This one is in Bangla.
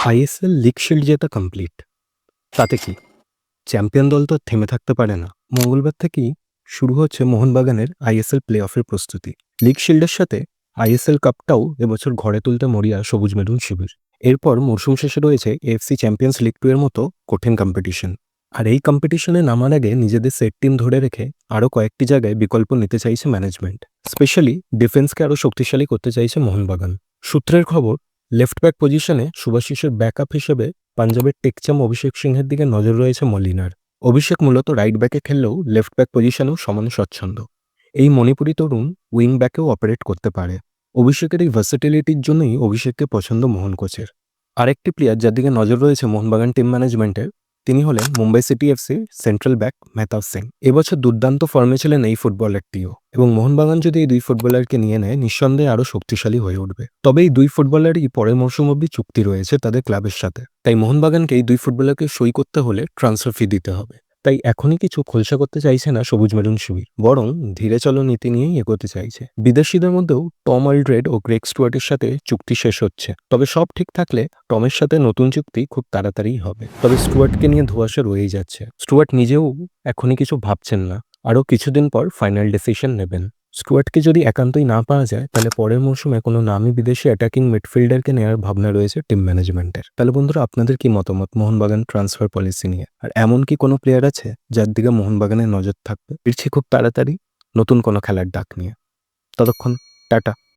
আইএসএল লিগ শিল্ড জেতা কমপ্লিট তাতে কি? চ্যাম্পিয়ন দল তো থেমে থাকতে পারে না। মঙ্গলবার থেকেই শুরু হচ্ছে মোহনবাগানের আইএসএল প্লে অফের প্রস্তুতি। লিগ শিল্ডের সাথে আইএসএল কাপটাও এবছর ঘরে তুলতে মরিয়া সবুজ মেরুন শিবির। এরপর মরশুম শেষে রয়েছে এএফসি চ্যাম্পিয়ন্স লিগ টু এর মতো কঠিন কম্পিটিশন আর এই কম্পিটিশনে নামার আগে নিজেদের সেট টিম ধরে রেখে আরও কয়েকটি জায়গায় বিকল্প নিতে চাইছে ম্যানেজমেন্ট স্পেশালি ডিফেন্সকে আরও শক্তিশালী করতে চাইছে মোহনবাগান। সূত্রের খবর লেফট ব্যাক পজিশনে শুভাশিসের ব্যাকআপ হিসেবে পাঞ্জাবের টেকচাম অভিষেক সিংহের দিকে নজর রয়েছে মলিনার। অভিষেক মূলত রাইট ব্যাকে খেললেও লেফট ব্যাক পজিশনেও সমান স্বচ্ছন্দ। এই মণিপুরি তরুণ উইং ব্যাকেও অপারেট করতে পারে। অভিষেকের এই ভার্সিটিলিটির জন্যই অভিষেককে পছন্দ মোহন কোচের। আরেকটি প্লেয়ার যার দিকে নজর রয়েছে মোহনবাগান টিম ম্যানেজমেন্টের তিনি হলেন Mumbai city FC central back Mehtab Singh এবছর দুর্দান্ত ফর্মে ছিলেন এই ফুটবলারটিও এবং মোহনবাগান যদি এই দুই ফুটবলারকে নিয়ে নেয়, নিঃসন্দেহে আরও শক্তিশালী হয়ে উঠবে। তবে এই দুই ফুটবলারই পরের মৌসুম অব্দি চুক্তি রয়েছে তাদের ক্লাবের সাথে। তাই মোহনবাগানকে এই দুই ফুটবলারকে সই করতে হলে ট্রান্সফার ফি দিতে হবে। তাই এখনই কিছু খোলসা করতে চাইছে না সবুজ মেরুন শিবির, বরং ধীরে চলো নীতি নিয়েই এগোতে চাইছে। বিদেশিদের মধ্যেও টম আলড্রেড ও গ্রেক স্টুয়ার্টের সাথে চুক্তি শেষ হচ্ছে। তবে সব ঠিক থাকলে টমের সাথে নতুন চুক্তি খুব তাড়াতাড়ি হবে। তবে স্টুয়ার্টকে নিয়ে ধোয়াশা রয়েই যাচ্ছে। স্টুয়ার্ট নিজেও এখনই কিছু ভাবছেন না। আরও কিছুদিন পর ফাইনাল ডিসিশন নেবেন। স্টুয়ার্টকে যদি একান্তই না পাওয়া যায়, তাহলে পরের মৌসুমে কোনো নামি বিদেশি অ্যাটাকিং মিডফিল্ডারকে নেওয়ার ভাবনা রয়েছে টিম ম্যানেজমেন্টের তাহলে বন্ধুরা, আপনাদের কি মতামত মোহনবাগান ট্রান্সফার পলিসি নিয়ে? আর এমন কি কোনো প্লেয়ার আছে যার দিকে মোহনবাগানের নজর থাকবে? ফিরছি খুব তাড়াতাড়ি নতুন কোনো খেলার ডাক নিয়ে। ততক্ষণ, টাটা।